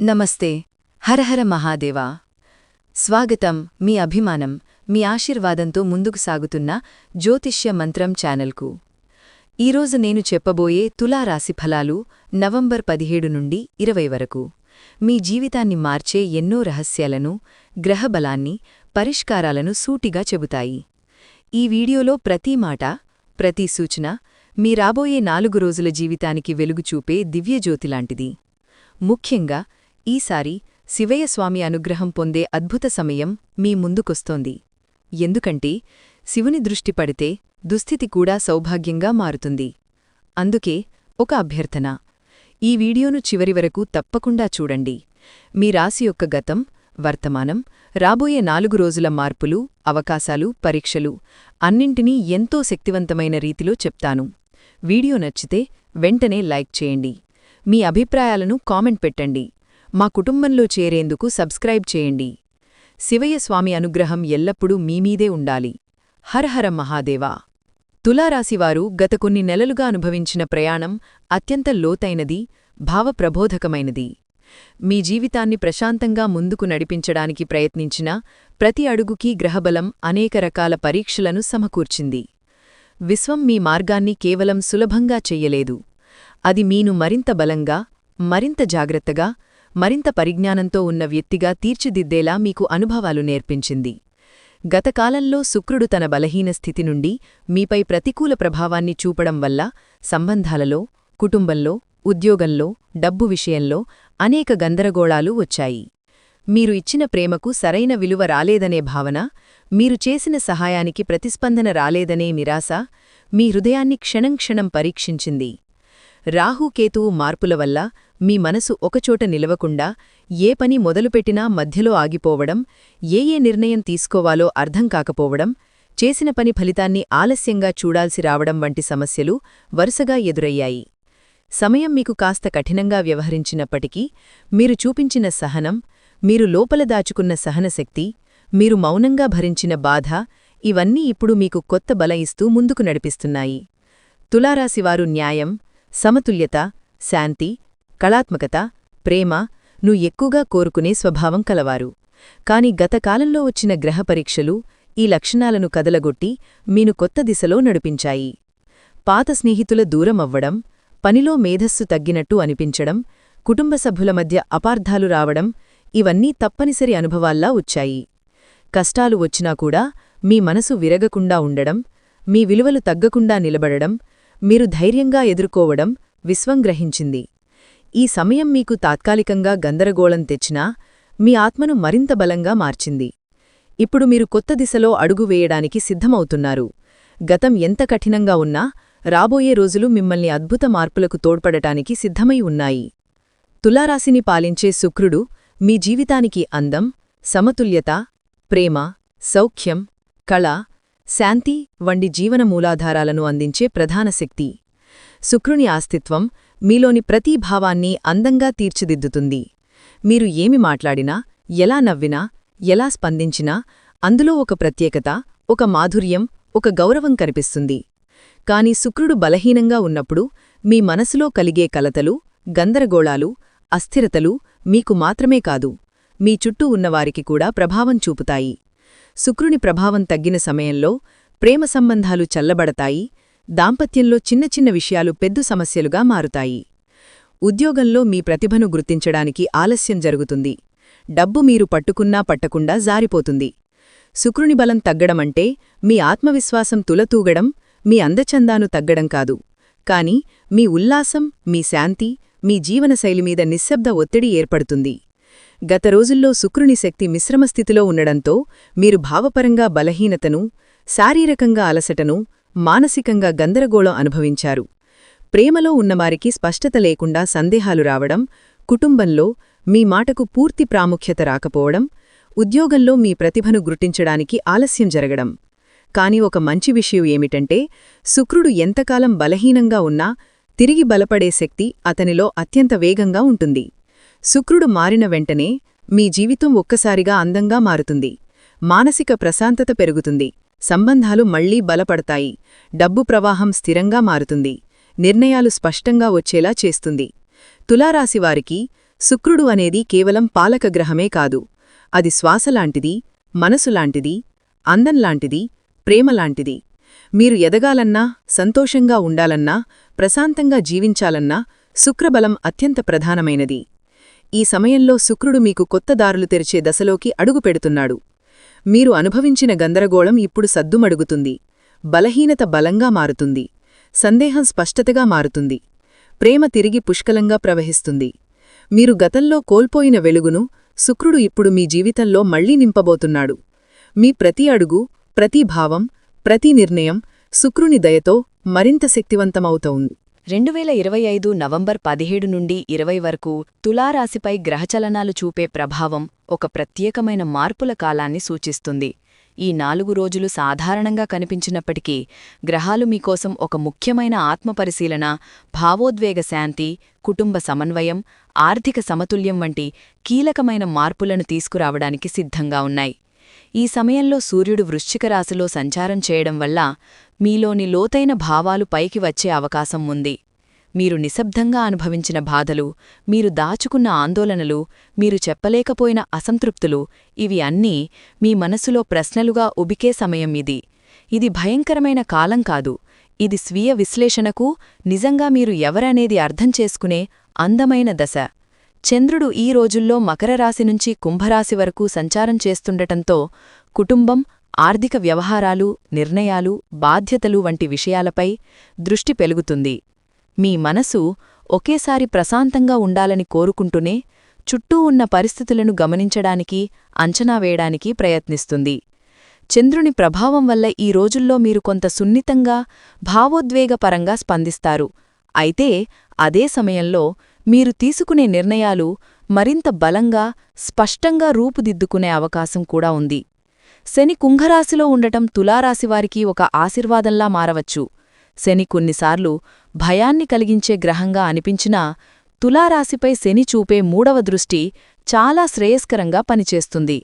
నమస్తే. హరహర మహాదేవా. స్వాగతం మీ అభిమానం మీ ఆశీర్వాదంతో ముందుకు సాగుతున్న జ్యోతిష్య మంత్రం ఛానల్కు. ఈరోజు నేను చెప్పబోయే తులారాశి ఫలాలు నవంబర్ పదిహేడు నుండి ఇరవై వరకు. మీ జీవితాన్ని మార్చే ఎన్నో రహస్యాలను గ్రహబలాన్ని పరిష్కారాలను సూటిగా చెబుతాయి. ఈ వీడియోలో ప్రతి మాట ప్రతి సూచన మీ రాబోయే నాలుగు రోజుల జీవితానికి వెలుగుచూపే దివ్యజ్యోతిలాంటిది ముఖ్యంగా ఈసారి శివయ్య స్వామి అనుగ్రహం పొందే అద్భుత సమయం మీ ముందుకొస్తోంది. ఎందుకంటే శివుని దృష్టి పడితే దుస్థితి కూడా సౌభాగ్యంగా మారుతుంది. అందుకే ఒక అభ్యర్థన. ఈ వీడియోను చివరి వరకు తప్పకుండా చూడండి. మీ రాశి యొక్క గతం వర్తమానం రాబోయే నాలుగు రోజుల మార్పులు అవకాశాలు పరీక్షలు అన్నింటినీ ఎంతో శక్తివంతమైన రీతిలో చెప్తాను. వీడియో నచ్చితే వెంటనే లైక్ చేయండి. మీ అభిప్రాయాలను కామెంట్ పెట్టండి. మా కుటుంబంలో చేరేందుకు సబ్స్క్రైబ్ చేయండి. శివయ్య స్వామి అనుగ్రహం ఎల్లప్పుడూ మీమీదే ఉండాలి. హరహర మహాదేవా! తులారాశివారు గత కొన్ని నెలలుగా అనుభవించిన ప్రయాణం అత్యంత లోతైనది భావప్రబోధకమైనది. మీ జీవితాన్ని ప్రశాంతంగా ముందుకు నడిపించడానికి ప్రయత్నించిన ప్రతి అడుగుకీ గ్రహబలం అనేక రకాల పరీక్షలను సమకూర్చింది. విశ్వం మీ మార్గాన్ని కేవలం సులభంగా చెయ్యలేదు. అది మీను మరింత బలంగా మరింత జాగ్రత్తగా మరింత పరిజ్ఞానంతో ఉన్న వ్యక్తిగా తీర్చిదిద్దేలా మీకు అనుభవాలు నేర్పించింది. గతకాలంలో శుక్రుడు తన బలహీన స్థితి నుండి మీపై ప్రతికూల ప్రభావాన్ని చూపడం వల్ల సంబంధాలలో కుటుంబంలో ఉద్యోగంలో డబ్బు విషయంలో అనేక గందరగోళాలు వచ్చాయి. మీరు ఇచ్చిన ప్రేమకు సరైన విలువ రాలేదనే భావన మీరు చేసిన సహాయానికి ప్రతిస్పందన రాలేదనే నిరాశ మీ హృదయాన్ని క్షణంక్షణం పరీక్షించింది. రాహుకేతువు మార్పుల వల్ల మీ మనసు ఒకచోట నిలవకుండా ఏ పని మొదలుపెట్టినా మధ్యలో ఆగిపోవడం ఏ ఏ నిర్ణయం తీసుకోవాలో అర్థం కాకపోవడం చేసిన పని ఫలితాన్ని ఆలస్యంగా చూడాల్సి రావడం వంటి సమస్యలు వరుసగా ఎదురయ్యాయి. సమయం మీకు కాస్త కఠినంగా వ్యవహరించినప్పటికీ మీరు చూపించిన సహనం మీరు లోపల దాచుకున్న సహనశక్తి మీరు మౌనంగా భరించిన బాధ ఇవన్నీ ఇప్పుడు మీకు కొత్త బల ఇస్తూ ముందుకు నడిపిస్తున్నాయి. తులారాశివారు న్యాయం సమతుల్యత శాంతి కళాత్మకత ప్రేమ ను ఎక్కువగా కోరుకునే స్వభావం కలవారు. కాని గతకాలంలో వచ్చిన గ్రహ పరీక్షలు ఈ లక్షణాలను కదలగొట్టి మీను కొత్త దిశలో నడిపించాయి. పాత స్నేహితుల దూరమవ్వడం పనిలో మేధస్సు తగ్గినట్టు అనిపించడం కుటుంబ సభ్యుల మధ్య అపార్థాలు రావడం ఇవన్నీ తప్పనిసరి అనుభవాల్లా వచ్చాయి. కష్టాలు వచ్చినా కూడా మీ మనసు విరగకుండా ఉండడం మీ విలువలు తగ్గకుండా నిలబడడం మీరు ధైర్యంగా ఎదుర్కోవడం విశ్వం గ్రహించింది ఈ సమయం మీకు తాత్కాలికంగా గందరగోళం తెచ్చినా మీ ఆత్మను మరింత బలంగా మార్చింది. ఇప్పుడు మీరు కొత్త దిశలో అడుగు వేయడానికి సిద్ధమవుతున్నారు. గతం ఎంత కఠినంగా ఉన్నా రాబోయే రోజులు మిమ్మల్ని అద్భుత మార్పులకు తోడ్పడటానికి సిద్ధమై ఉన్నాయి. తులారాశిని పాలించే శుక్రుడు మీ జీవితానికి అందం సమతుల్యత ప్రేమ సౌఖ్యం కళ శాంతి వంటి జీవన మూలాధారాలను అందించే ప్రధాన శక్తి. శుక్రుని ఆస్తిత్వం మీలోని ప్రతి భావాన్ని అందంగా తీర్చిదిద్దుతుంది. మీరు ఏమి మాట్లాడినా ఎలా నవ్వినా ఎలా స్పందించినా అందులో ఒక ప్రత్యేకత ఒక మాధుర్యం ఒక గౌరవం కనిపిస్తుంది. కాని శుక్రుడు బలహీనంగా ఉన్నప్పుడు మీ మనసులో కలిగే కలతలు గందరగోళాలు అస్థిరతలు మీకు మాత్రమే కాదు మీ చుట్టూ ఉన్నవారికి కూడా ప్రభావం చూపుతాయి. శుక్రుని ప్రభావం తగ్గిన సమయంలో ప్రేమ సంబంధాలు చల్లబడతాయి దాంపత్యంలో చిన్న చిన్న విషయాలు పెద్ద సమస్యలుగా మారుతాయి. ఉద్యోగంలో మీ ప్రతిభను గుర్తించడానికి ఆలస్యం జరుగుతుంది. డబ్బు మీరు పట్టుకున్నా పట్టకుండా జారిపోతుంది. శుక్రుని బలం తగ్గడమంటే మీ ఆత్మవిశ్వాసం తులతూగడం మీ అందచందాను తగ్గడం కాదు. కాని మీ ఉల్లాసం మీ శాంతి మీ జీవనశైలి మీద నిశ్శబ్ద ఒత్తిడి ఏర్పడుతుంది. గత రోజుల్లో శుక్రుని శక్తి మిశ్రమస్థితిలో ఉండడంతో మీరు భావపరంగా బలహీనతను శారీరకంగా అలసటను మానసికంగా గందరగోళం అనుభవించారు. ప్రేమలో ఉన్నవారికి స్పష్టత లేకుండా సందేహాలు రావడం కుటుంబంలో మీ మాటకు పూర్తి ప్రాముఖ్యత రాకపోవడం ఉద్యోగంలో మీ ప్రతిభను గుర్తించడానికి ఆలస్యం జరగడం. కాని ఒక మంచి విషయం ఏమిటంటే శుక్రుడు ఎంతకాలం బలహీనంగా ఉన్నా తిరిగి బలపడే శక్తి అతనిలో అత్యంత వేగంగా ఉంటుంది. శుక్రుడు మారిన వెంటనే మీ జీవితం ఒక్కసారిగా అందంగా మారుతుంది. మానసిక ప్రశాంతత పెరుగుతుంది. సంబంధాలు మళ్ళీ బలపడతాయి. డబ్బు ప్రవాహం స్థిరంగా మారుతుంది. నిర్ణయాలు స్పష్టంగా వచ్చేలా చేస్తుంది. తులారాశివారికి శుక్రుడు అనేది కేవలం పాలకగ్రహమే కాదు. అది శ్వాసలాంటిది మనసులాంటిది అందంలాంటిది ప్రేమలాంటిది మీరు ఎదగాలన్నా సంతోషంగా ఉండాలన్నా ప్రశాంతంగా జీవించాలన్నా శుక్రబలం అత్యంత ప్రధానమైనది. ఈ సమయంలో శుక్రుడు మీకు కొత్త దారులు తెరిచే దశలోకి అడుగుపెడుతున్నాడు మీరు అనుభవించిన గందరగోళం ఇప్పుడు సద్దుమడుగుతుంది. బలహీనత బలంగా మారుతుంది. సందేహం స్పష్టతగా మారుతుంది. ప్రేమ తిరిగి పుష్కలంగా ప్రవహిస్తుంది. మీరు గతంలో కోల్పోయిన వెలుగును శుక్రుడు ఇప్పుడు మీ జీవితంలో మళ్ళీ నింపబోతున్నాడు. మీ ప్రతి అడుగు ప్రతి భావం ప్రతి నిర్ణయం శుక్రుని దయతో మరింత శక్తివంతమవుతోంది. రెండు వేల ఇరవై ఐదు నవంబర్ పదిహేడు నుండి ఇరవై వరకు తులారాశిపై గ్రహచలనాలు చూపే ప్రభావం ఒక ప్రత్యేకమైన మార్పుల కాలాన్ని సూచిస్తుంది. ఈ నాలుగు రోజులు సాధారణంగా కనిపించినప్పటికీ గ్రహాలు మీకోసం ఒక ముఖ్యమైన ఆత్మపరిశీలన భావోద్వేగ శాంతి కుటుంబ సమన్వయం ఆర్థిక సమతుల్యం వంటి కీలకమైన మార్పులను తీసుకురావడానికి సిద్ధంగా ఉన్నాయి. ఈ సమయంలో సూర్యుడు వృశ్చిక రాశిలో సంచారం చేయడం వల్ల మీలోని లోతైన భావాలు పైకి వచ్చే అవకాశం ఉంది. మీరు నిశ్శబ్దంగా అనుభవించిన బాధలు మీరు దాచుకున్న ఆందోళనలు మీరు చెప్పలేకపోయిన అసంతృప్తులు ఇవి అన్నీ మీ మనసులో ప్రశ్నలుగా ఉబికే సమయం ఇది. ఇది భయంకరమైన కాలం కాదు. ఇది స్వీయ విశ్లేషణకు నిజంగా మీరు ఎవరనేది అర్థం చేసుకునే అందమైన దశ. చంద్రుడు ఈ రోజుల్లో మకర రాశి నుంచి కుంభరాశి వరకు సంచారం చేస్తుండటంతో కుటుంబం ఆర్థిక వ్యవహారాలు నిర్ణయాలు బాధ్యతలు వంటి విషయాలపై దృష్టి పెలుగుతుంది. మీ మనసు ఒకేసారి ప్రశాంతంగా ఉండాలని కోరుకుంటూనే చుట్టూ ఉన్న పరిస్థితులను గమనించడానికి అంచనా వేయడానికి ప్రయత్నిస్తుంది. చంద్రుని ప్రభావం వల్ల ఈ రోజుల్లో మీరు కొంత సున్నితంగా భావోద్వేగపరంగా స్పందిస్తారు. అయితే అదే సమయంలో మీరు తీసుకునే నిర్ణయాలు మరింత బలంగా స్పష్టంగా రూపుదిద్దుకునే అవకాశం కూడా ఉంది. శని కుంభరాశిలో ఉండటం తులారాశివారికి ఒక ఆశీర్వాదంలా మారవచ్చు. శని కొన్నిసార్లు భయాన్ని కలిగించే గ్రహంగా అనిపించినా తులారాశిపై శని చూపే మూడవ దృష్టి చాలా శ్రేయస్కరంగా పనిచేస్తుంది.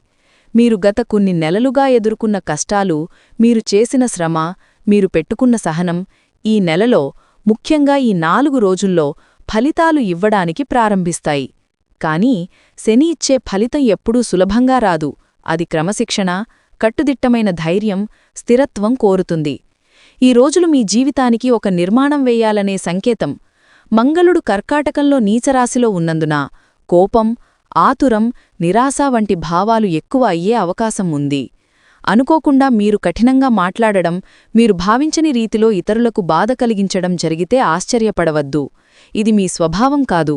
మీరు గత కొన్ని నెలలుగా ఎదుర్కొన్న కష్టాలు మీరు చేసిన శ్రమ మీరు పెట్టుకున్న సహనం ఈ నెలలో ముఖ్యంగా ఈ నాలుగు రోజుల్లో ఫలితాలు ఇవ్వడానికి ప్రారంభిస్తాయి. కాని శని ఇచ్చే ఫలితం ఎప్పుడూ సులభంగా రాదు. అది క్రమశిక్షణ కట్టుదిట్టమైన ధైర్యం స్థిరత్వం కోరుతుంది. ఈ రోజులు మీ జీవితానికి ఒక నిర్మాణం వేయాలనే సంకేతం. మంగళుడు కర్కాటకంలో నీచరాశిలో ఉన్నందున కోపం ఆతురం నిరాశ వంటి భావాలు ఎక్కువ అయ్యే అవకాశం ఉంది. అనుకోకుండా మీరు కఠినంగా మాట్లాడడం మీరు భావించని రీతిలో ఇతరులకు బాధ కలిగించడం జరిగితే ఆశ్చర్యపడవద్దు. ఇది మీ స్వభావం కాదు.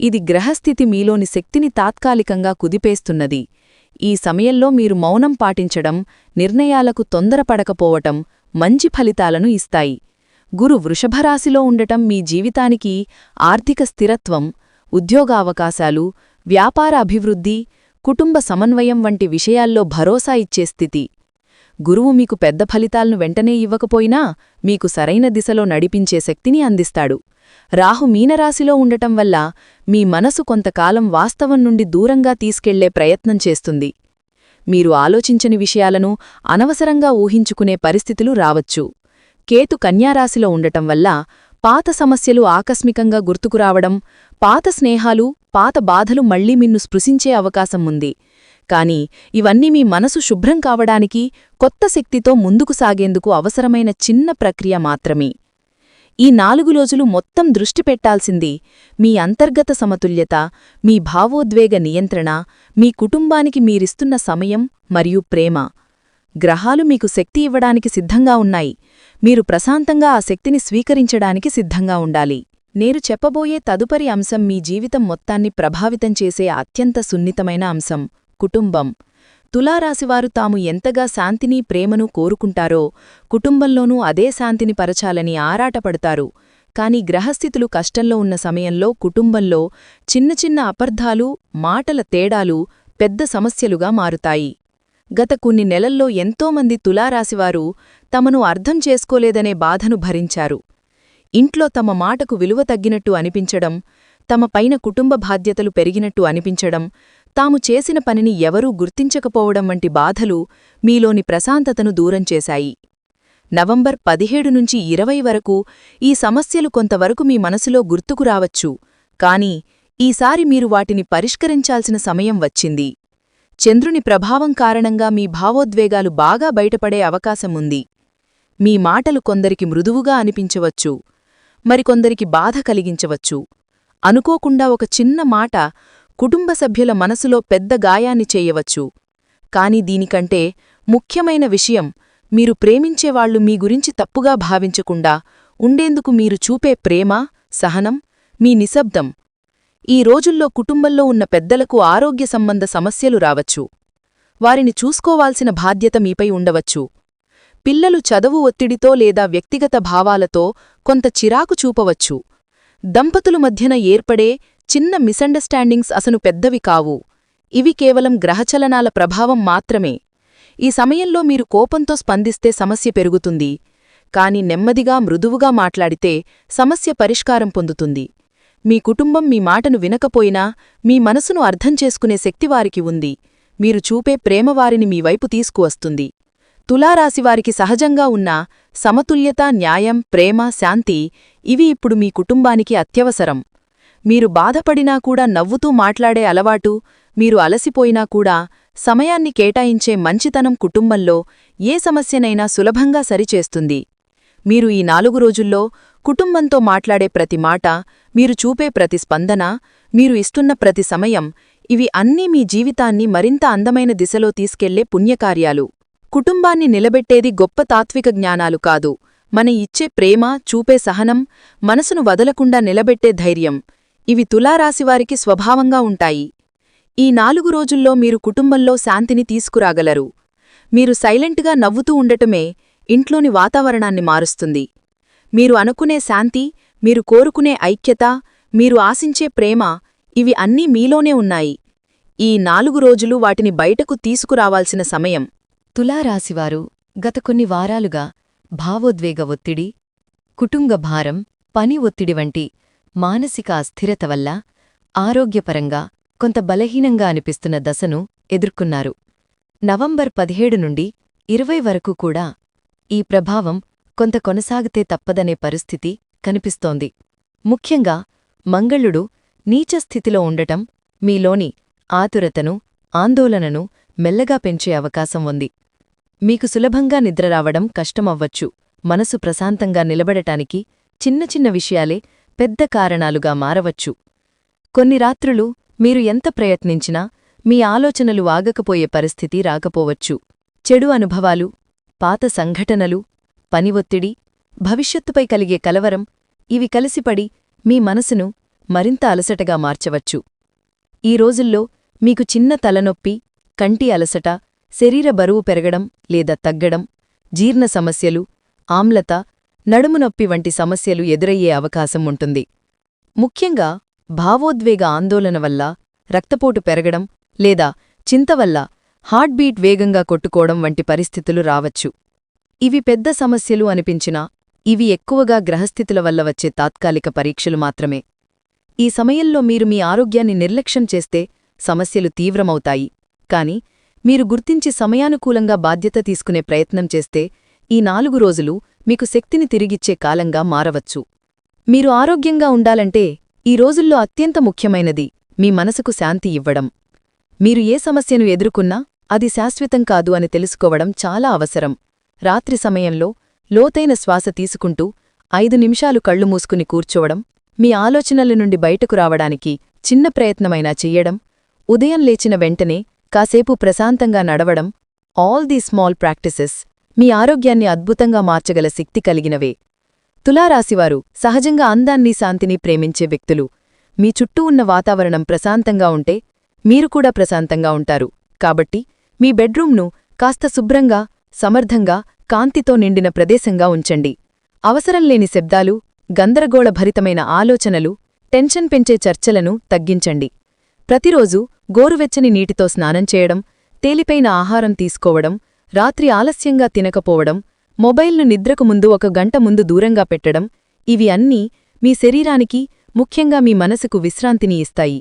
ఇది గ్రహస్థితి మీలోని శక్తిని తాత్కాలికంగా కుదిపేస్తున్నది. ఈ సమయంలో మీరు మౌనం పాటించడం నిర్ణయాలకు తొందరపడకపోవటం మంచి ఫలితాలను ఇస్తాయి. గురు వృషభరాశిలో ఉండటం మీ జీవితానికి ఆర్థిక స్థిరత్వం ఉద్యోగావకాశాలు వ్యాపార అభివృద్ధి కుటుంబ సమన్వయం వంటి విషయాల్లో భరోసా ఇచ్చే స్థితి. గురువు మీకు పెద్ద ఫలితాలను వెంటనే ఇవ్వకపోయినా మీకు సరైన దిశలో నడిపించే శక్తిని అందిస్తాడు. రాహు మీనరాశిలో ఉండటం వల్ల మీ మనసు కొంతకాలం వాస్తవం నుండి దూరంగా తీసుకెళ్ళే ప్రయత్నం చేస్తుంది. మీరు ఆలోచించని విషయాలను అనవసరంగా ఊహించుకునే పరిస్థితులు రావచ్చు. కేతు కన్యారాశిలో ఉండటం వల్ల పాత సమస్యలు ఆకస్మికంగా గుర్తుకురావడం పాత స్నేహాలు పాత బాధలు మళ్ళీ మిన్ను స్పృశించే అవకాశం ఉంది. కాని ఇవన్నీ మీ మనసు శుభ్రం కావడానికి కొత్త శక్తితో ముందుకు సాగేందుకు అవసరమైన చిన్న ప్రక్రియ మాత్రమే. ఈ నాలుగు రోజులు మొత్తం దృష్టి పెట్టాల్సింది మీ అంతర్గత సమతుల్యత మీ భావోద్వేగ నియంత్రణ మీ కుటుంబానికి మీరిస్తున్న సమయం మరియు ప్రేమ. గ్రహాలు మీకు శక్తి ఇవ్వడానికి సిద్ధంగా ఉన్నాయి. మీరు ప్రశాంతంగా ఆ శక్తిని స్వీకరించడానికి సిద్ధంగా ఉండాలి. నేను చెప్పబోయే తదుపరి అంశం మీ జీవితం మొత్తాన్ని ప్రభావితం చేసే అత్యంత సున్నితమైన అంశం కుటుంబం. తులారాశివారు తాము ఎంతగా శాంతిని ప్రేమను కోరుకుంటారో కుటుంబంలోనూ అదే శాంతిని పరచాలని ఆరాటపడతారు. కాని గ్రహస్థితులు కష్టంలో ఉన్న సమయంలో కుటుంబంలో చిన్న చిన్న అపర్ధాలు మాటల తేడాలు పెద్ద సమస్యలుగా మారుతాయి. గత కొన్ని నెలల్లో ఎంతోమంది తులారాశివారు తమను అర్థం చేసుకోలేదనే బాధను భరించారు. ఇంట్లో తమ మాటకు విలువ తగ్గినట్టు అనిపించడం తమ పైన కుటుంబ బాధ్యతలు పెరిగినట్టు అనిపించడం తాము చేసిన పనిని ఎవరూ గుర్తించకపోవడం వంటి బాధలు మీలోని ప్రశాంతతను దూరం చేశాయి. నవంబర్ పదిహేడు నుంచి ఇరవై వరకు ఈ సమస్యలు కొంతవరకు మీ మనసులో గుర్తుకురావచ్చు కాని ఈసారి మీరు వాటిని పరిష్కరించాల్సిన సమయం వచ్చింది. చంద్రుని ప్రభావం కారణంగా మీ భావోద్వేగాలు బాగా బయటపడే అవకాశముంది మీ మాటలు కొందరికి మృదువుగా అనిపించవచ్చు. మరికొందరికి బాధ కలిగించవచ్చు. అనుకోకుండా ఒక చిన్న మాట కుటుంబ సభ్యుల మనసులో పెద్ద గాయాన్ని చేయవచ్చు. కాని దీనికంటే ముఖ్యమైన విషయం మీరు ప్రేమించేవాళ్ళు మీ గురించి తప్పుగా భావించకుండా ఉండేందుకు మీరు చూపే ప్రేమ సహనం మీ నిశ్శబ్దం. ఈ రోజుల్లో కుటుంబంలో ఉన్న పెద్దలకు ఆరోగ్య సంబంధ సమస్యలు రావచ్చు. వారిని చూసుకోవాల్సిన బాధ్యత మీపై ఉండవచ్చు. పిల్లలు చదువు ఒత్తిడితో లేదా వ్యక్తిగత భావాలతో కొంత చిరాకు చూపవచ్చు. దంపతుల మధ్యన ఏర్పడే చిన్న మిస్అండర్స్టాండింగ్స్ అసలు పెద్దవి కావు. ఇవి కేవలం గ్రహచలనాల ప్రభావం మాత్రమే. ఈ సమయంలో మీరు కోపంతో స్పందిస్తే సమస్య పెరుగుతుంది. కాని నెమ్మదిగా మృదువుగా మాట్లాడితే సమస్య పరిష్కారం పొందుతుంది. మీ కుటుంబం మీ మాటను వినకపోయినా మీ మనసును అర్థం చేసుకునే శక్తి వారికి ఉంది. మీరు చూపే ప్రేమ వారిని మీ వైపు తీసుకువస్తుంది. తులారాశివారికి సహజంగా ఉన్న సమతుల్యత న్యాయం ప్రేమ శాంతి ఇవి ఇప్పుడు మీ కుటుంబానికి అత్యవసరం. మీరు బాధపడినా కూడా నవ్వుతూ మాట్లాడే అలవాటు మీరు అలసిపోయినా కూడా సమయాన్ని కేటాయించే మంచితనం కుటుంబంలో ఏ సమస్యనైనా సులభంగా సరిచేస్తుంది. మీరు ఈ నాలుగు రోజుల్లో కుటుంబంతో మాట్లాడే ప్రతి మాట మీరు చూపే ప్రతి స్పందన మీరు ఇస్తున్న ప్రతి సమయం ఇవి అన్నీ మీ జీవితాన్ని మరింత అందమైన దిశలో తీసుకెళ్ళే పుణ్యకార్యాలు. కుటుంబాన్ని నిలబెట్టేది గొప్ప తాత్విక జ్ఞానాలు కాదు. మన ఇచ్చే ప్రేమ చూపే సహనం మనసును వదలకుండా నిలబెట్టే ధైర్యం. ఇవి తులారాశివారికి స్వభావంగా ఉంటాయి. ఈ నాలుగు రోజుల్లో మీరు కుటుంబంలో శాంతిని తీసుకురాగలరు. మీరు సైలెంట్గా నవ్వుతూ ఉండటమే ఇంట్లోని వాతావరణాన్ని మారుస్తుంది. మీరు అనుకునే శాంతి మీరు కోరుకునే ఐక్యత మీరు ఆశించే ప్రేమ ఇవి అన్నీ మీలోనే ఉన్నాయి. ఈ నాలుగు రోజులు వాటిని బయటకు తీసుకురావాల్సిన సమయం. తులారాశివారు గత కొన్ని వారాలుగా భావోద్వేగ ఒత్తిడి కుటుంబ భారం పని ఒత్తిడి వంటి మానసిక అస్థిరత వల్ల ఆరోగ్యపరంగా కొంత బలహీనంగా అనిపిస్తున్న దశను ఎదుర్కొన్నారు. నవంబర్ పదిహేడు నుండి ఇరవై వరకు కూడా ఈ ప్రభావం కొంత కొనసాగితే తప్పదనే పరిస్థితి కనిపిస్తోంది. ముఖ్యంగా మంగళుడు నీచస్థితిలో ఉండటం మీలోని ఆతురతను ఆందోళనను మెల్లగా పెంచే అవకాశం ఉంది. మీకు సులభంగా నిద్రరావడం కష్టమవ్వచ్చు. మనసు ప్రశాంతంగా నిలబడటానికి చిన్న చిన్న విషయాలే పెద్ద కారణాలుగా మారవచ్చు. కొన్ని రాత్రులు మీరు ఎంత ప్రయత్నించినా మీ ఆలోచనలు ఆగకపోయే పరిస్థితి రాకపోవచ్చు. చెడు అనుభవాలు పాత సంఘటనలు పని ఒత్తిడి భవిష్యత్తుపై కలిగే కలవరం ఇవి కలిసిపడి మీ మనసును మరింత అలసటగా మార్చవచ్చు. ఈ రోజుల్లో మీకు చిన్న తలనొప్పి కంటి అలసట శరీర బరువు పెరగడం లేదా తగ్గడం జీర్ణ సమస్యలు ఆమ్లత నడుము నొప్పి వంటి సమస్యలు ఎదురయ్యే అవకాశం ఉంటుంది. ముఖ్యంగా భావోద్వేగ ఆందోళన వల్ల రక్తపోటు పెరగడం లేదా చింత వల్ల హార్ట్బీట్ వేగంగా కొట్టుకోవడం వంటి పరిస్థితులు రావచ్చు. ఇవి పెద్ద సమస్యలు అనిపించినా ఇవి ఎక్కువగా గ్రహస్థితుల వల్ల వచ్చే తాత్కాలిక పరీక్షలు మాత్రమే. ఈ సమయంలో మీరు మీ ఆరోగ్యాన్ని నిర్లక్ష్యం చేస్తే సమస్యలు తీవ్రమవుతాయి. కాని మీరు గుర్తించి సమయానుకూలంగా బాధ్యత తీసుకునే ప్రయత్నం చేస్తే ఈ నాలుగు రోజులు మీకు శక్తిని తిరిగిచ్చే కాలంగా మారవచ్చు. మీరు ఆరోగ్యంగా ఉండాలంటే ఈ రోజుల్లో అత్యంత ముఖ్యమైనది మీ మనసుకు శాంతి ఇవ్వడం. మీరు ఏ సమస్యను ఎదుర్కొన్నా అది శాశ్వతం కాదు అని తెలుసుకోవడం చాలా అవసరం. రాత్రి సమయంలో లోతైన శ్వాస తీసుకుంటూ ఐదు నిమిషాలు కళ్ళు మూసుకుని కూర్చోవడం మీ ఆలోచనల నుండి బయటకు రావడానికి చిన్న ప్రయత్నమైనా చెయ్యడం ఉదయం లేచిన వెంటనే కాసేపు ప్రశాంతంగా నడవడం ఆల్ ది స్మాల్ ప్రాక్టీసెస్ మీ ఆరోగ్యాన్ని అద్భుతంగా మార్చగల శక్తి కలిగినవే. తులారాశివారు సహజంగా అందాన్ని శాంతిని ప్రేమించే వ్యక్తులు. మీ చుట్టూ ఉన్న వాతావరణం ప్రశాంతంగా ఉంటే మీరు కూడా ప్రశాంతంగా ఉంటారు. కాబట్టి మీ బెడ్రూమ్ను కాస్త శుభ్రంగా సమర్థంగా కాంతితో నిండిన ప్రదేశంగా ఉంచండి. అవసరం లేని శబ్దాలు గందరగోళభరితమైన ఆలోచనలు టెన్షన్ పెంచే చర్చలను తగ్గించండి. ప్రతిరోజూ గోరువెచ్చని నీటితో స్నానం చేయడం తేలిపైన ఆహారం తీసుకోవడం రాత్రి ఆలస్యంగా తినకపోవడం మొబైల్ను నిద్రకు ముందు ఒక గంట ముందు దూరంగా పెట్టడం ఇవి అన్నీ మీ శరీరానికి ముఖ్యంగా మీ మనసుకు విశ్రాంతిని ఇస్తాయి.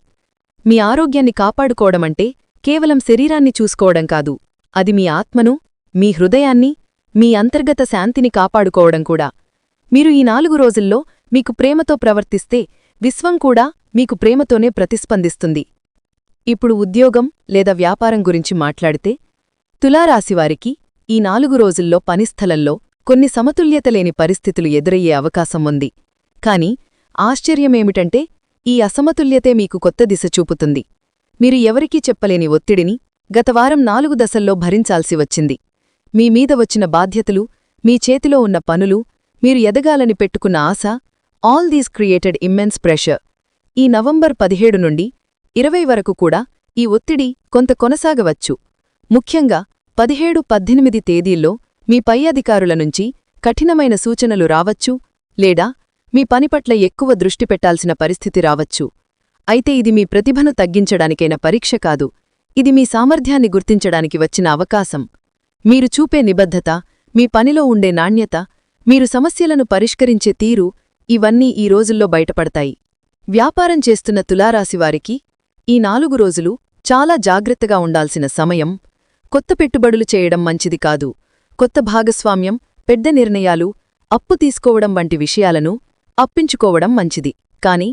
మీ ఆరోగ్యాన్ని కాపాడుకోవడమంటే కేవలం శరీరాన్ని చూసుకోవడం కాదు అది మీ ఆత్మను మీ హృదయాన్ని మీ అంతర్గత శాంతిని కాపాడుకోవడం కూడా. మీరు ఈ నాలుగు రోజుల్లో మీకు ప్రేమతో ప్రవర్తిస్తే విశ్వం కూడా మీకు ప్రేమతోనే ప్రతిస్పందిస్తుంది. ఇప్పుడు ఉద్యోగం లేదా వ్యాపారం గురించి మాట్లాడితే తులారాశివారికి ఈ నాలుగు రోజుల్లో పనిస్థలంలో కొన్ని సమతుల్యత లేని పరిస్థితులు ఎదురయ్యే అవకాశం ఉంది. కాని ఆశ్చర్యమేమిటంటే ఈ అసమతుల్యతే మీకు కొత్త దిశ చూపుతుంది. మీరు ఎవరికీ చెప్పలేని ఒత్తిడిని గతవారం నాలుగు దశల్లో భరించాల్సి వచ్చింది. మీ మీద వచ్చిన బాధ్యతలు మీ చేతిలో ఉన్న పనులు మీరు ఎదగాలని పెట్టుకున్న ఆశ all these created immense pressure. ఈ నవంబర్ పదిహేడు నుండి ఇరవై వరకు కూడా ఈ ఒత్తిడి కొంత కొనసాగవచ్చు. ముఖ్యంగా పదిహేడు పద్దెనిమిది తేదీల్లో మీ పై అధికారుల నుంచి కఠినమైన సూచనలు రావచ్చు లేదా మీ పనిపట్ల ఎక్కువ దృష్టి పెట్టాల్సిన పరిస్థితి రావచ్చు. అయితే ఇది మీ ప్రతిభను తగ్గించడానికైన పరీక్ష కాదు ఇది మీ సామర్థ్యాన్ని గుర్తించడానికి వచ్చిన అవకాశం. మీరు చూపే నిబద్ధత మీ పనిలో ఉండే నాణ్యత మీరు సమస్యలను పరిష్కరించే తీరు ఇవన్నీ ఈ రోజుల్లో బయటపడతాయి. వ్యాపారం చేస్తున్న తులారాశివారికి ఈ నాలుగు రోజులు చాలా జాగ్రత్తగా ఉండాల్సిన సమయం కొత్త పెట్టుబడులు చేయడం మంచిది కాదు. కొత్త భాగస్వామ్యం పెద్ద నిర్ణయాలు అప్పు తీసుకోవడం వంటి విషయాలను అప్పించుకోవడం మంచిది. కాని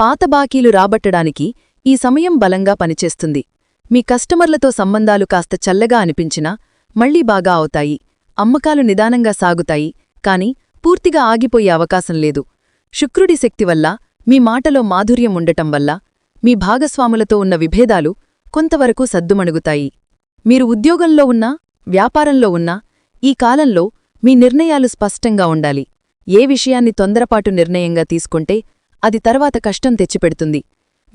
పాత బాకీలు రాబట్టడానికి ఈ సమయం బలంగా పనిచేస్తుంది. మీ కస్టమర్లతో సంబంధాలు కాస్త చల్లగా అనిపించినా మళ్ళీ బాగా అవుతాయి. అమ్మకాలు నిదానంగా సాగుతాయి. కాని పూర్తిగా ఆగిపోయే అవకాశం లేదు. శుక్రుడి శక్తి వల్ల మీ మాటలో మాధుర్యం ఉండటం వల్ల మీ భాగస్వాములతో ఉన్న విభేదాలు కొంతవరకు సద్దుమణుగుతాయి. మీరు ఉద్యోగంలో ఉన్నా వ్యాపారంలో ఉన్నా ఈ కాలంలో మీ నిర్ణయాలు స్పష్టంగా ఉండాలి. ఏ విషయాన్ని తొందరపాటు నిర్ణయంగా తీసుకుంటే అది తర్వాత కష్టం తెచ్చిపెడుతుంది.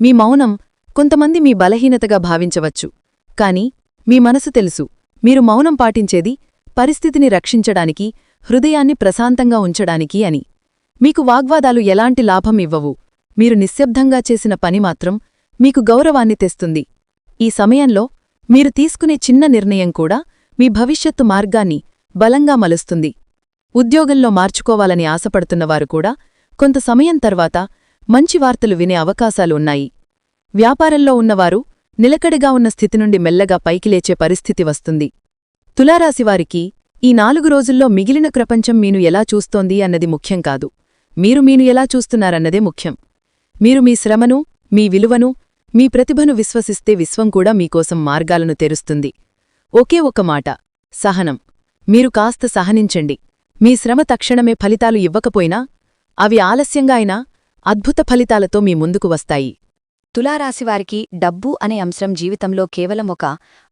మీ మౌనం కొంతమంది మీ బలహీనతగా భావించవచ్చు. కాని మీ మనసు తెలుసు మీరు మౌనం పాటించేది పరిస్థితిని రక్షించడానికి హృదయాన్ని ప్రశాంతంగా ఉంచడానికి అని. మీకు వాగ్వాదాలు ఎలాంటి లాభం ఇవ్వవు. మీరు నిశ్శబ్దంగా చేసిన పని మాత్రం మీకు గౌరవాన్ని తెస్తుంది. ఈ సమయంలో మీరు తీసుకునే చిన్న నిర్ణయం కూడా మీ భవిష్యత్తు మార్గాన్ని బలంగా మలుస్తుంది. ఉద్యోగంలో మార్చుకోవాలని ఆశపడుతున్నవారు కూడా కొంత సమయం తర్వాత మంచి వార్తలు వినే అవకాశాలు ఉన్నాయి. వ్యాపారంలో ఉన్నవారు నిలకడగా ఉన్న స్థితి నుండి మెల్లగా పైకి లేచే పరిస్థితి వస్తుంది. తులారాశివారికి ఈ నాలుగు రోజుల్లో మిగిలిన ప్రపంచం మీను ఎలా చూస్తోంది అన్నది ముఖ్యం కాదు. మీరు మీను ఎలా చూస్తున్నారన్నదే ముఖ్యం. మీరు మీ శ్రమను మీ విలువను మీ ప్రతిభను విశ్వసిస్తే విశ్వం కూడా మీకోసం మార్గాలను తెరుస్తుంది. ఒకే ఒక మాట సహనం. మీరు కాస్త సహనించండి. మీ శ్రమ తక్షణమే ఫలితాలు ఇవ్వకపోయినా అవి ఆలస్యంగా అయినా అద్భుత ఫలితాలతో మీ ముందుకు వస్తాయి. తులారాశివారికి డబ్బు అనే అంశం జీవితంలో కేవలం ఒక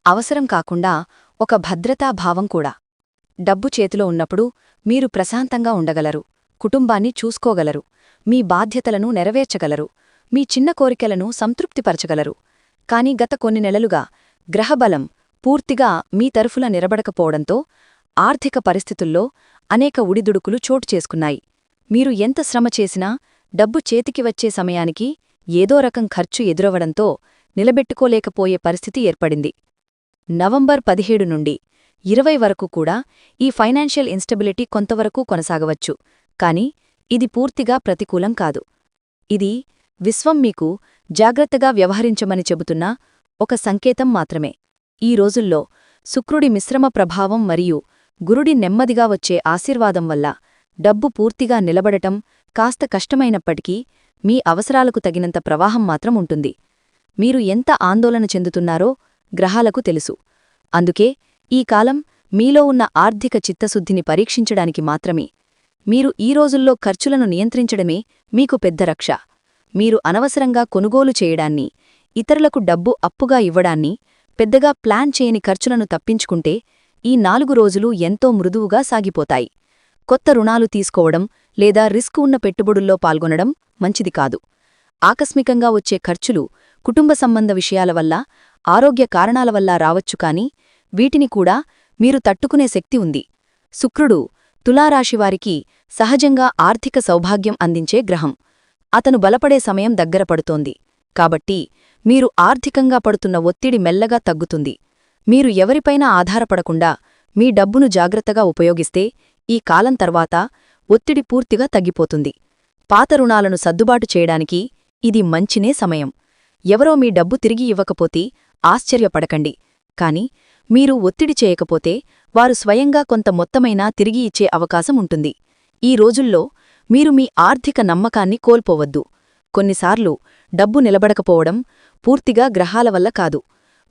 అవసరం కాకుండా ఒక భద్రతాభావం కూడా. డబ్బు చేతిలో ఉన్నప్పుడు మీరు ప్రశాంతంగా ఉండగలరు కుటుంబాన్ని చూసుకోగలరు మీ బాధ్యతలను నెరవేర్చగలరు మీ చిన్న కోరికలను సంతృప్తిపరచగలరు. కాని గత కొన్ని నెలలుగా గ్రహబలం పూర్తిగా మీ తరఫున నిలబడకపోవడంతో ఆర్థిక పరిస్థితుల్లో అనేక ఉడిదుడుకులు చోటు చేసుకున్నాయి. మీరు ఎంత శ్రమ చేసినా డబ్బు చేతికి వచ్చే సమయానికి ఏదో రకం ఖర్చు ఎదురవడంతో నిలబెట్టుకోలేకపోయే పరిస్థితి ఏర్పడింది. నవంబర్ పదిహేడు నుండి ఇరవై వరకు కూడా ఈ ఫైనాన్షియల్ ఇన్స్టెబిలిటీ కొంతవరకు కొనసాగవచ్చు. కాని ఇది పూర్తిగా ప్రతికూలం కాదు. ఇది విశ్వం మీకు జాగ్రత్తగా వ్యవహరించమని చెబుతున్న ఒక సంకేతం మాత్రమే. ఈ రోజుల్లో శుక్రుడి మిశ్రమ ప్రభావం మరియు గురుడి నెమ్మదిగా వచ్చే ఆశీర్వాదం వల్ల డబ్బు పూర్తిగా నిలబడటం కాస్త కష్టమైనప్పటికీ మీ అవసరాలకు తగినంత ప్రవాహం మాత్రం ఉంటుంది. మీరు ఎంత ఆందోళన చెందుతున్నారో గ్రహాలకు తెలుసు. అందుకే ఈ కాలం మీలో ఉన్న ఆర్థిక చిత్తశుద్ధిని పరీక్షించడానికి మాత్రమే. మీరు ఈ రోజుల్లో ఖర్చులను నియంత్రించడమే మీకు పెద్ద రక్ష. మీరు అనవసరంగా కొనుగోలు చేయడాన్ని ఇతరులకు డబ్బు అప్పుగా ఇవ్వడాన్ని పెద్దగా ప్లాన్ చేయని ఖర్చులను తప్పించుకుంటే ఈ నాలుగు రోజులు ఎంతో మృదువుగా సాగిపోతాయి. కొత్త రుణాలు తీసుకోవడం లేదా రిస్క్ ఉన్న పెట్టుబడుల్లో పాల్గొనడం మంచిది కాదు. ఆకస్మికంగా వచ్చే ఖర్చులు కుటుంబ సంబంధ విషయాల వల్ల ఆరోగ్య కారణాల వల్ల రావచ్చు కాని వీటిని కూడా మీరు తట్టుకునే శక్తి ఉంది. శుక్రుడు తులారాశివారికి సహజంగా ఆర్థిక సౌభాగ్యం అందించే గ్రహం. అతను బలపడే సమయం దగ్గర పడుతోంది. కాబట్టి మీరు ఆర్థికంగా పడుతున్న ఒత్తిడి మెల్లగా తగ్గుతుంది. మీరు ఎవరిపైనా ఆధారపడకుండా మీ డబ్బును జాగ్రత్తగా ఉపయోగిస్తే ఈ కాలం తర్వాత ఒత్తిడి పూర్తిగా తగ్గిపోతుంది. పాత రుణాలను సర్దుబాటు చేయడానికి ఇది మంచినే సమయం. ఎవరో మీ డబ్బు తిరిగి ఇవ్వకపోతే ఆశ్చర్యపడకండి. కాని మీరు ఒత్తిడి చేయకపోతే వారు స్వయంగా కొంత మొత్తమైనా తిరిగి ఇచ్చే అవకాశం ఉంటుంది. ఈ రోజుల్లో మీరు మీ ఆర్థిక నమ్మకాన్ని కోల్పోవద్దు. కొన్నిసార్లు డబ్బు నిలబడకపోవడం పూర్తిగా గ్రహాల వల్ల కాదు.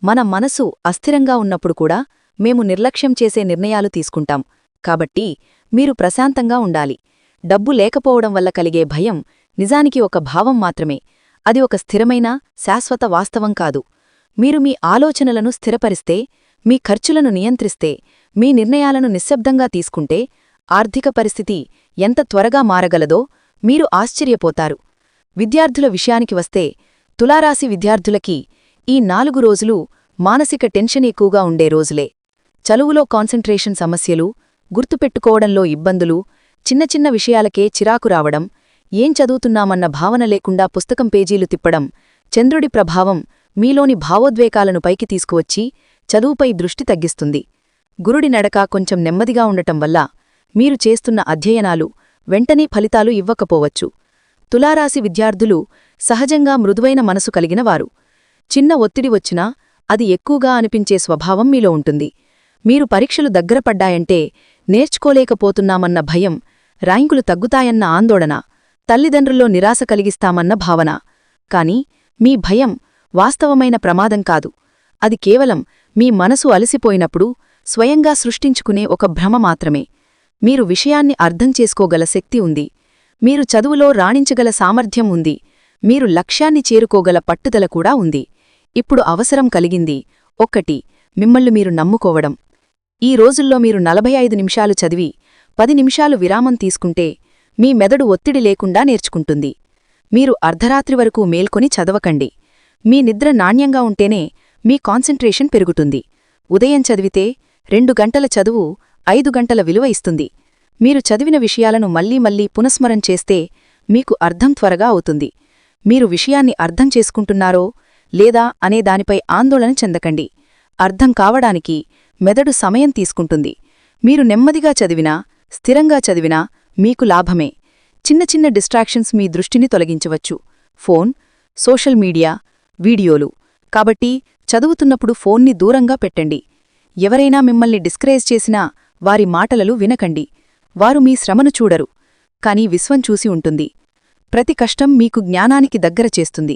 మన మనసు అస్థిరంగా ఉన్నప్పుడు కూడా మేము నిర్లక్ష్యం చేసే నిర్ణయాలు తీసుకుంటాం. కాబట్టి మీరు ప్రశాంతంగా ఉండాలి. డబ్బు లేకపోవడం వల్ల కలిగే భయం నిజానికి ఒక భావం మాత్రమే. అది ఒక స్థిరమైన శాశ్వత వాస్తవం కాదు. మీరు మీ ఆలోచనలను స్థిరపరిస్తే మీ ఖర్చులను నియంత్రిస్తే మీ నిర్ణయాలను నిశ్శబ్దంగా తీసుకుంటే ఆర్థిక పరిస్థితి ఎంత త్వరగా మారగలదో మీరు ఆశ్చర్యపోతారు. విద్యార్థుల విషయానికి వస్తే తులారాశి విద్యార్థులకి ఈ నాలుగు రోజులు మానసిక టెన్షన్ ఎక్కువగా ఉండే రోజులే. చలువులో కాన్సంట్రేషన్ సమస్యలు గుర్తుపెట్టుకోవడంలో ఇబ్బందులు చిన్న చిన్న విషయాలకే చిరాకు రావడం ఏం చదువుతున్నామన్న భావన లేకుండా పుస్తకం పేజీలు తిప్పడం చంద్రుడి ప్రభావం మీలోని భావోద్వేకాలను పైకి తీసుకువచ్చి చదువుపై దృష్టి తగ్గిస్తుంది. గురుడి నడక కొంచెం నెమ్మదిగా ఉండటం వల్ల మీరు చేస్తున్న అధ్యయనాలు వెంటనే ఫలితాలు ఇవ్వకపోవచ్చు. తులారాశి విద్యార్థులు సహజంగా మృదువైన మనసు కలిగినవారు చిన్న ఒత్తిడి వచ్చినా అది ఎక్కువగా అనిపించే స్వభావం మీలో ఉంటుంది. మీరు పరీక్షలు దగ్గరపడ్డాయంటే నేర్చుకోలేకపోతున్నామన్న భయం ర్యాంకులు తగ్గుతాయన్న ఆందోళన తల్లిదండ్రుల్లో నిరాశ కలిగిస్తామన్న భావన. కాని మీ భయం వాస్తవమైన ప్రమాదం కాదు. అది కేవలం మీ మనసు అలసిపోయినప్పుడు స్వయంగా సృష్టించుకునే ఒక భ్రమ మాత్రమే. మీరు విషయాన్ని అర్థం చేసుకోగల శక్తి ఉంది. మీరు చదువులో రాణించగల సామర్థ్యం ఉంది. మీరు లక్ష్యాన్ని చేరుకోగల పట్టుదల కూడా ఉంది. ఇప్పుడు అవసరం కలిగింది. ఒక్కటి మిమ్మల్ని మీరు నమ్ముకోవడం. ఈ రోజుల్లో మీరు నలభై ఐదు నిమిషాలు చదివి పది నిమిషాలు విరామం తీసుకుంటే మీ మెదడు ఒత్తిడి లేకుండా నేర్చుకుంటుంది. మీరు అర్ధరాత్రి వరకు మేల్కొని చదవకండి. మీ నిద్ర నాణ్యంగా ఉంటేనే మీ కాన్సంట్రేషన్ పెరుగుతుంది. ఉదయం చదివితే రెండు గంటల చదువు ఐదు గంటల విలువ ఇస్తుంది. మీరు చదివిన విషయాలను మళ్ళీ మళ్ళీ పునస్మరం చేస్తే మీకు అర్థం త్వరగా అవుతుంది. మీరు విషయాన్ని అర్థం చేసుకుంటున్నారో లేదా అనే దానిపై ఆందోళన చెందకండి. అర్థం కావడానికి మెదడు సమయం తీసుకుంటుంది. మీరు నెమ్మదిగా చదివినా స్థిరంగా చదివినా మీకు లాభమే. చిన్న చిన్న డిస్ట్రాక్షన్స్ మీ దృష్టిని తొలగించవచ్చు. ఫోన్ సోషల్ మీడియా వీడియోలు. కాబట్టి చదువుతున్నప్పుడు ఫోన్ని దూరంగా పెట్టండి. ఎవరైనా మిమ్మల్ని డిస్కరేజ్ చేసినా వారి మాటలలు వినకండి. వారు మీ శ్రమను చూడరు. కాని విశ్వం చూసి ఉంటుంది. ప్రతి కష్టం మీకు జ్ఞానానికి దగ్గర చేస్తుంది.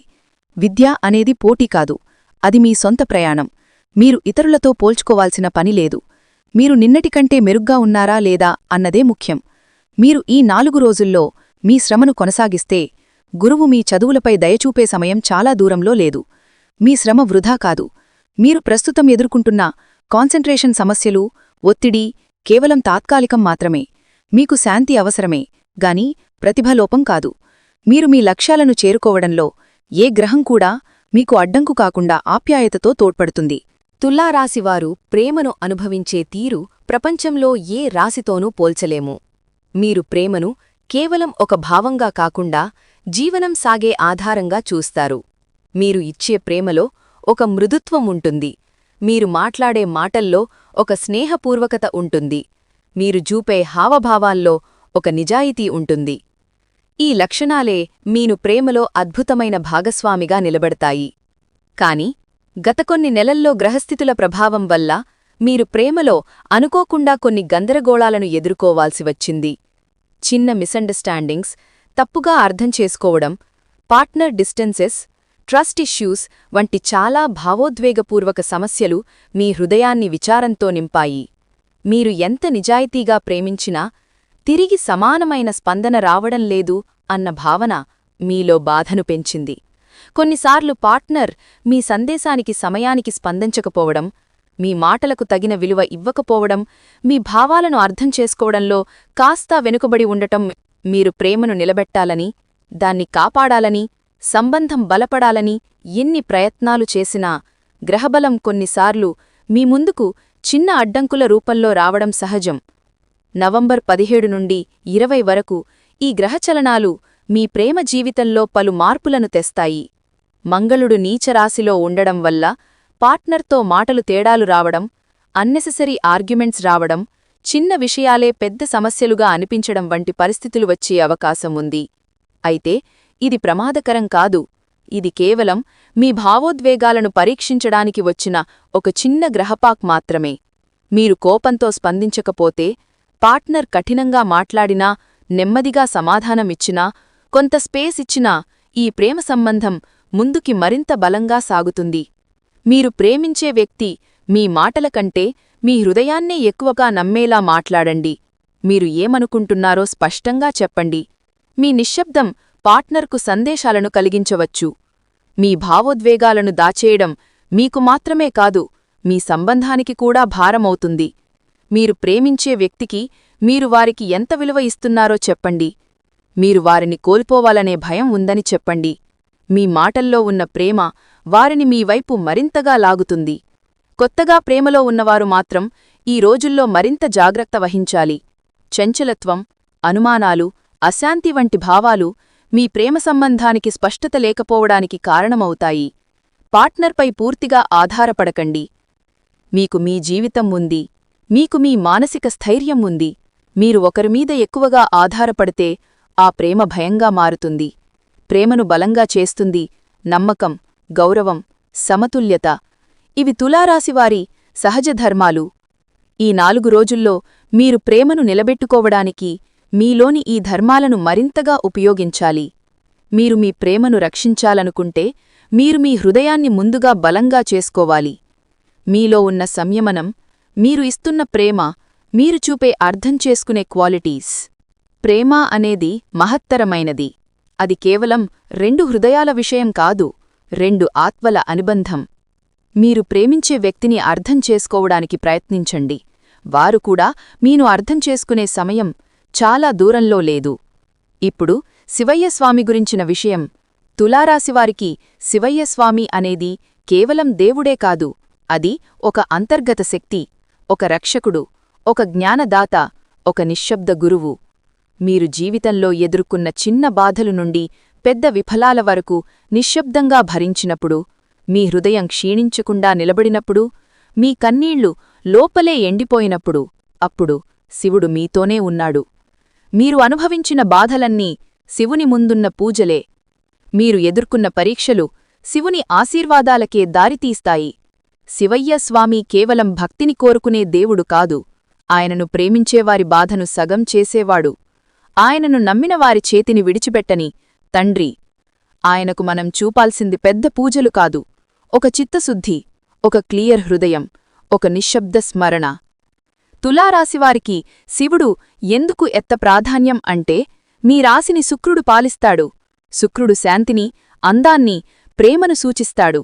విద్య అనేది పోటీ కాదు. అది మీ సొంత ప్రయాణం. మీరు ఇతరులతో పోల్చుకోవాల్సిన పని లేదు. మీరు నిన్నటికంటే మెరుగ్గా ఉన్నారా లేదా అన్నదే ముఖ్యం. మీరు ఈ నాలుగు రోజుల్లో మీ శ్రమను కొనసాగిస్తే గురువు మీ చదువులపై దయచూపే సమయం చాలా దూరంలో లేదు. మీ శ్రమ వృధా కాదు. మీరు ప్రస్తుతం ఎదుర్కొంటున్న కాన్సంట్రేషన్ సమస్యలు ఒత్తిడి కేవలం తాత్కాలికం మాత్రమే. మీకు శాంతి అవసరమే. గాని ప్రతిభలోపం కాదు. మీరు మీ లక్ష్యాలను చేరుకోవడంలో ఏ గ్రహం కూడా మీకు అడ్డంకు కాకుండా ఆప్యాయతతో తోడ్పడుతుంది. తుల్లారాశివారు ప్రేమను అనుభవించే తీరు ప్రపంచంలో ఏ రాశితోనూ పోల్చలేము. మీరు ప్రేమను కేవలం ఒక భావంగా కాకుండా జీవనం సాగే ఆధారంగా చూస్తారు. మీరు ఇచ్చే ప్రేమలో ఒక మృదుత్వం ఉంటుంది. మీరు మాట్లాడే మాటల్లో ఒక స్నేహపూర్వకత ఉంటుంది. మీరు జూపే హావభావాల్లో ఒక నిజాయితీ ఉంటుంది. ఈ లక్షణాలే మీను ప్రేమలో అద్భుతమైన భాగస్వామిగా నిలబడతాయి. కాని గత కొన్ని నెలల్లో గ్రహస్థితుల ప్రభావం వల్ల మీరు ప్రేమలో అనుకోకుండా కొన్ని గందరగోళాలను ఎదుర్కోవాల్సి వచ్చింది. చిన్న మిస్అండర్స్టాండింగ్స్ తప్పుగా అర్థం చేసుకోవడం పార్ట్నర్ డిస్టెన్సెస్ ట్రస్ట్ ఇష్యూస్ వంటి చాలా భావోద్వేగపూర్వక సమస్యలు మీ హృదయాన్ని విచారంతో నింపాయి. మీరు ఎంత నిజాయితీగా ప్రేమించినా తిరిగి సమానమైన స్పందన రావడం లేదు అన్న భావన మీలో బాధను పెంచింది. కొన్నిసార్లు పార్ట్నర్ మీ సందేశానికి సమయానికి స్పందించకపోవడం మీ మాటలకు తగిన విలువ ఇవ్వకపోవడం మీ భావాలను అర్థం చేసుకోవడంలో కాస్తా వెనుకబడి ఉండటం మీరు ప్రేమను నిలబెట్టాలని దాన్ని కాపాడాలని సంబంధం బలపడాలని ఎన్ని ప్రయత్నాలు చేసినా గ్రహబలం కొన్నిసార్లు మీ ముందుకు చిన్న అడ్డంకుల రూపంలో రావడం సహజం. నవంబర్ పదిహేడు నుండి ఇరవై వరకు ఈ గ్రహచలనాలు మీ ప్రేమ జీవితంలో పలు మార్పులను తెస్తాయి. మంగళుడు నీచరాశిలో ఉండడం వల్ల పార్ట్నర్తో మాటలు తేడాలు రావడం అన్నెసెసరీ ఆర్గ్యుమెంట్స్ రావడం చిన్న విషయాలే పెద్ద సమస్యలుగా అనిపించడం వంటి పరిస్థితులు వచ్చే అవకాశం ఉంది. అయితే ఇది ప్రమాదకరం కాదు. ఇది కేవలం మీ భావోద్వేగాలను పరీక్షించడానికి వచ్చిన ఒక చిన్న గ్రహపాక్ మాత్రమే. మీరు కోపంతో స్పందించకపోతే పార్ట్నర్ కఠినంగా మాట్లాడినా నెమ్మదిగా సమాధానమిచ్చినా కొంత స్పేస్ ఇచ్చినా ఈ ప్రేమ సంబంధం ముందుకి మరింత బలంగా సాగుతుంది. మీరు ప్రేమించే వ్యక్తి మీ మాటల కంటే మీ హృదయాన్నే ఎక్కువగా నమ్మేలా మాట్లాడండి. మీరు ఏమనుకుంటున్నారో స్పష్టంగా చెప్పండి. మీ నిశ్శబ్దం పార్ట్నర్కు సందేశాలను కలిగించవచ్చు. మీ భావోద్వేగాలను దాచేయడం మీకు మాత్రమే కాదు మీ సంబంధానికి కూడా భారమవుతుంది. మీరు ప్రేమించే వ్యక్తికి మీరు వారికి ఎంత విలువ ఇస్తున్నారో చెప్పండి. మీరు వారిని కోల్పోవాలనే భయం ఉందని చెప్పండి. మీ మాటల్లో ఉన్న ప్రేమ వారిని మీ వైపు మరింతగా లాగుతుంది. కొత్తగా ప్రేమలో ఉన్నవారు మాత్రం ఈ రోజుల్లో మరింత జాగ్రత్త వహించాలి. చంచలత్వం అనుమానాలు అశాంతి వంటి భావాలు మీ ప్రేమ సంబంధానికి స్పష్టత లేకపోవడానికి కారణమవుతాయి. పార్ట్నర్పై పూర్తిగా ఆధారపడకండి. మీకు మీ జీవితం ఉంది. మీకు మీ మానసిక స్థైర్యం ఉంది. మీరు ఒకరిమీద ఎక్కువగా ఆధారపడితే ఆ ప్రేమ భయంగా మారుతుంది. ప్రేమను బలంగా చేస్తుంది. నమ్మకం గౌరవం సమతుల్యత ఇవి తులారాశివారి సహజ ధర్మాలు. ఈ నాలుగు రోజుల్లో మీరు ప్రేమను నిలబెట్టుకోవడానికి మీలోని ఈ ధర్మాలను మరింతగా ఉపయోగించాలి. మీరు మీ ప్రేమను రక్షించాలనుకుంటే మీరు మీ హృదయాన్ని ముందుగా బలంగా చేసుకోవాలి. మీలో ఉన్న సంయమనం మీరు ఇస్తున్న ప్రేమ మీరు చూపే అర్థం చేసుకునే క్వాలిటీస్. ప్రేమ అనేది మహత్తరమైనది. అది కేవలం రెండు హృదయాల విషయం కాదు రెండు ఆత్వల అనుబంధం. మీరు ప్రేమించే వ్యక్తిని అర్థం చేసుకోవడానికి ప్రయత్నించండి. వారు కూడా మీను అర్థం చేసుకునే సమయం చాలా దూరంలో లేదు. ఇప్పుడు శివయ్యస్వామి గురించిన విషయం తులారాశివారికి శివయ్యస్వామి అనేది కేవలం దేవుడే కాదు అది ఒక అంతర్గత శక్తి ఒక రక్షకుడు ఒక జ్ఞానదాత ఒక నిశ్శబ్ద గురువు. మీరు జీవితంలో ఎదుర్కొన్న చిన్న బాధలు నుండి పెద్ద విఫలాల వరకు నిశ్శబ్దంగా భరించినప్పుడు మీ హృదయం క్షీణించకుండా నిలబడినప్పుడు మీ కన్నీళ్ళు లోపలే ఎండిపోయినప్పుడు అప్పుడు శివుడు మీతోనే ఉన్నాడు. మీరు అనుభవించిన బాధలన్నీ శివుని ముందున్న పూజలే. మీరు ఎదుర్కొన్న పరీక్షలు శివుని ఆశీర్వాదాలకే దారితీస్తాయి. శివయ్య స్వామి కేవలం భక్తిని కోరుకునే దేవుడు కాదు. ఆయనను ప్రేమించేవారి బాధను సగం చేసేవాడు. ఆయనను నమ్మిన వారి చేతిని విడిచిపెట్టని తండ్రి. ఆయనకు మనం చూపాల్సింది పెద్ద పూజలు కాదు. ఒక చిత్తశుద్ధి ఒక క్లియర్ హృదయం ఒక నిశ్శబ్ద స్మరణ. తులారాశివారికి శివుడు ఎందుకు ఎత్త ప్రాధాన్యం అంటే మీ రాశిని శుక్రుడు పాలిస్తాడు. శుక్రుడు శాంతిని అందాన్ని ప్రేమను సూచిస్తాడు.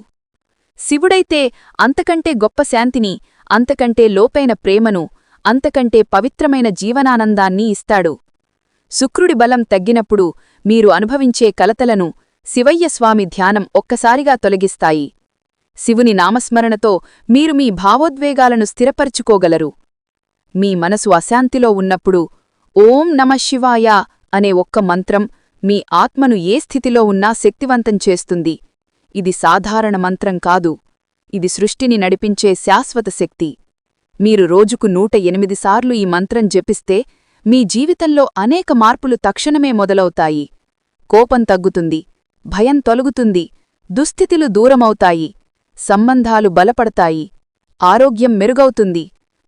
శివుడైతే అంతకంటే గొప్ప శాంతిని అంతకంటే లోపైన ప్రేమను అంతకంటే పవిత్రమైన జీవనానందాన్ని ఇస్తాడు. శుక్రుడి బలం తగ్గినప్పుడు మీరు అనుభవించే కలతలను శివయ్యస్వామి ధ్యానం ఒక్కసారిగా తొలగిస్తాయి. శివుని నామస్మరణతో మీరు మీ భావోద్వేగాలను స్థిరపరుచుకోగలరు. మీ మనసు అశాంతిలో ఉన్నప్పుడు ఓం నమశివాయ అనే ఒక్క మంత్రం మీ ఆత్మను ఏ స్థితిలో ఉన్నా శక్తివంతం చేస్తుంది. ఇది సాధారణ మంత్రం కాదు. ఇది సృష్టిని నడిపించే శాశ్వత శక్తి. మీరు రోజుకు నూట ఎనిమిది సార్లు ఈ మంత్రం జపిస్తే మీ జీవితంలో అనేక మార్పులు తక్షణమే మొదలవుతాయి. కోపం తగ్గుతుంది. భయం తొలగుతుంది. దుస్థితిలు దూరమవుతాయి. సంబంధాలు బలపడతాయి. ఆరోగ్యం మెరుగవుతుంది.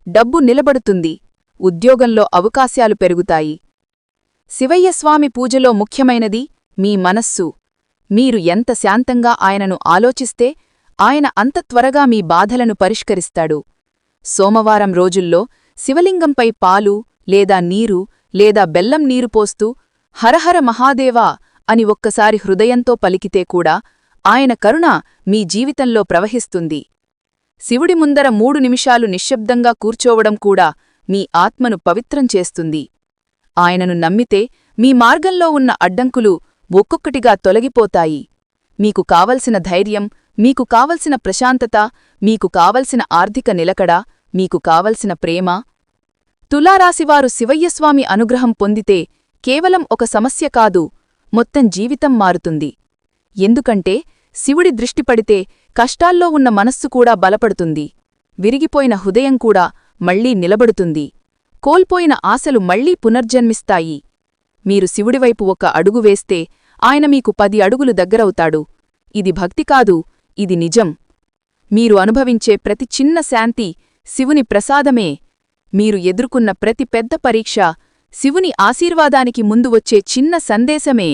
డబ్బు నిలబడుతుంది. ఉద్యోగంలో అవకాశాలు పెరుగుతాయి. శివయ్యస్వామి పూజలో ముఖ్యమైనది మీ మనస్సు. మీరు ఎంత శాంతంగా ఆయనను ఆలోచిస్తే ఆయన అంత త్వరగా మీ బాధలను పరిష్కరిస్తాడు. సోమవారం రోజుల్లో శివలింగంపై పాలు లేదా నీరు లేదా బెల్లం నీరు పోస్తూ హరహర మహాదేవా అని ఒక్కసారి హృదయంతో పలికితే కూడా ఆయన కరుణ మీ జీవితంలో ప్రవహిస్తుంది. శివుడి ముందర మూడు నిమిషాలు నిశ్శబ్దంగా కూర్చోవడం కూడా మీ ఆత్మను పవిత్రం చేస్తుంది. ఆయనను నమ్మితే మీ మార్గంలో ఉన్న అడ్డంకులు ఒక్కొక్కటిగా తొలగిపోతాయి. మీకు కావలసిన ధైర్యం మీకు కావలసిన ప్రశాంతత మీకు కావలసిన ఆర్థిక నిలకడ మీకు కావలసిన ప్రేమ. తులారాశివారు శివయ్యస్వామి అనుగ్రహం పొందితే కేవలం ఒక సమస్య కాదు మొత్తం జీవితం మారుతుంది. ఎందుకంటే శివుడి దృష్టిపడితే కష్టాల్లో ఉన్న మనస్సు కూడా బలపడుతుంది. విరిగిపోయిన హృదయం కూడా మళ్ళీ నిలబడుతుంది. కోల్పోయిన ఆశలు మళ్ళీ పునర్జన్మిస్తాయి. మీరు శివుడివైపు ఒక అడుగు వేస్తే ఆయన మీకు పది అడుగులు దగ్గరవుతాడు. ఇది భక్తి కాదు ఇది నిజం. మీరు అనుభవించే ప్రతి చిన్న శాంతి శివుని ప్రసాదమే. మీరు ఎదుర్కొన్న ప్రతి పెద్ద పరీక్ష శివుని ఆశీర్వాదానికి ముందు వచ్చే చిన్న సందేశమే.